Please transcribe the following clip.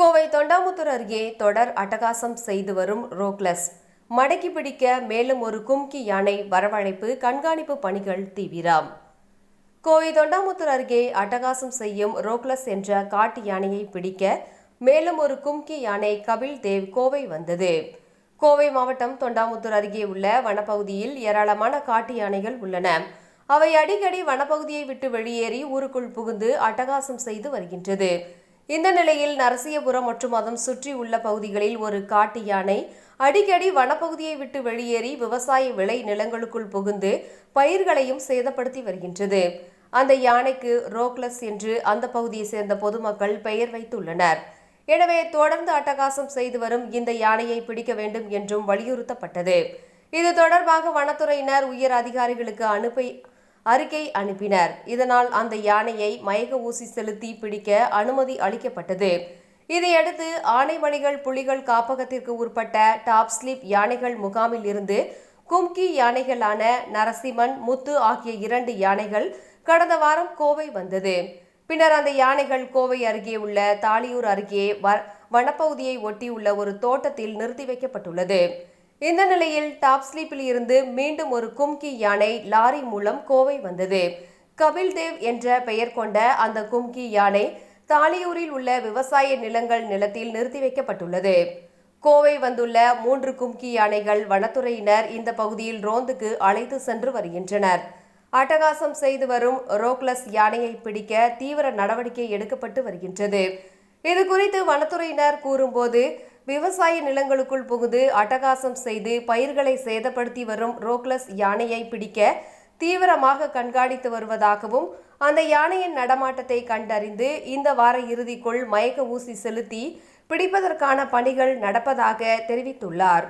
கோவை தொண்டாமுத்தூர் அருகே தொடர் அட்டகாசம் செய்து வரும் ரோக்லஸ். மடக்கி பிடிக்க மேலும் ஒரு கும்கி யானை வரவழைப்பு கண்காணிப்பு பணிகள் தீவிரம். கோவை தொண்டாமுத்தூர் அருகே அட்டகாசம் செய்யும் ரோக்லஸ் என்ற காட்டு யானையை பிடிக்க மேலும் ஒரு கும்கி யானை கபில் தேவ் கோவை வந்தது. கோவை மாவட்டம் தொண்டாமுத்தூர் அருகே உள்ள வனப்பகுதியில் ஏராளமான காட்டு யானைகள் உள்ளன. அவை அடிக்கடி வனப்பகுதியை விட்டு வெளியேறி ஊருக்குள் புகுந்து அட்டகாசம் செய்து வருகின்றது. இந்த நிலையில் நரசியபுரம் மற்றும் அதன் சுற்றி உள்ள பகுதிகளில் ஒரு காட்டு யானை அடிக்கடி வனப்பகுதியை விட்டு வெளியேறி விவசாய விளை நிலங்களுக்குள் புகுந்து பயிர்களையும் சேதப்படுத்தி வருகின்றது. அந்த யானைக்கு ரோக்லஸ் என்று அந்த பகுதியை சேர்ந்த பொதுமக்கள் பெயர் வைத்துள்ளனர். எனவே தொடர்ந்து அட்டகாசம் செய்து வரும் இந்த யானையை பிடிக்க வேண்டும் என்றும் வலியுறுத்தப்பட்டது. இது தொடர்பாக வனத்துறையினர் உயர் அதிகாரிகளுக்கு அனுப்பி அறிக்கை அனுப்பினர். இதனால் அந்த யானையை மயக்க ஊசி செலுத்தி பிடிக்க அனுமதி அளிக்கப்பட்டது. இதையடுத்து ஆனைமணிகள் புலிகள் காப்பகத்திற்கு உட்பட்ட டாப் ஸ்லிப் யானைகள் முகாமில் இருந்து கும்கி யானைகளான நரசிம்மன் முத்து ஆகிய இரண்டு யானைகள் கடந்த வாரம் கோவை வந்தது. பின்னர் அந்த யானைகள் கோவை அருகே உள்ள தாளியூர் அருகே வ- வனப்பகுதியை ஒட்டியுள்ள ஒரு தோட்டத்தில் நிறுத்தி வைக்கப்பட்டுள்ளது. இந்த நிலையில் டாப்ஸ்லீப்பில் இருந்து மீண்டும் ஒரு கும்கி யானை லாரி மூலம் கோவை வந்தது. கபில் தேவ் என்ற பெயர் கொண்ட அந்த கும்கி யானை தாலியூரில் உள்ள விவசாய நிலங்கள் நிலத்தில் நிறுத்தி வைக்கப்பட்டுள்ளது. கோவை வந்துள்ள மூன்று கும்கி யானைகள் வனத்துறையினர் இந்த பகுதியில் ரோந்துக்கு அழைத்து சென்று வருகின்றனர். அட்டகாசம் செய்து வரும் ரோக்லஸ் யானையை பிடிக்க தீவிர நடவடிக்கை எடுக்கப்பட்டு வருகின்றது. இது குறித்து வனத்துறையினர் கூறும்போது விவசாய நிலங்களுக்குள் புகுந்து அட்டகாசம் செய்து பயிர்களை சேதப்படுத்தி வரும் ரோக்லஸ் யானையை பிடிக்க தீவிரமாக கண்காணித்து வருவதாகவும் அந்த யானையின் நடமாட்டத்தை கண்டறிந்து இந்த வார இறுதிக்குள் மயக்க ஊசி செலுத்தி பிடிப்பதற்கான பணிகள் நடப்பதாக தெரிவித்துள்ளார்.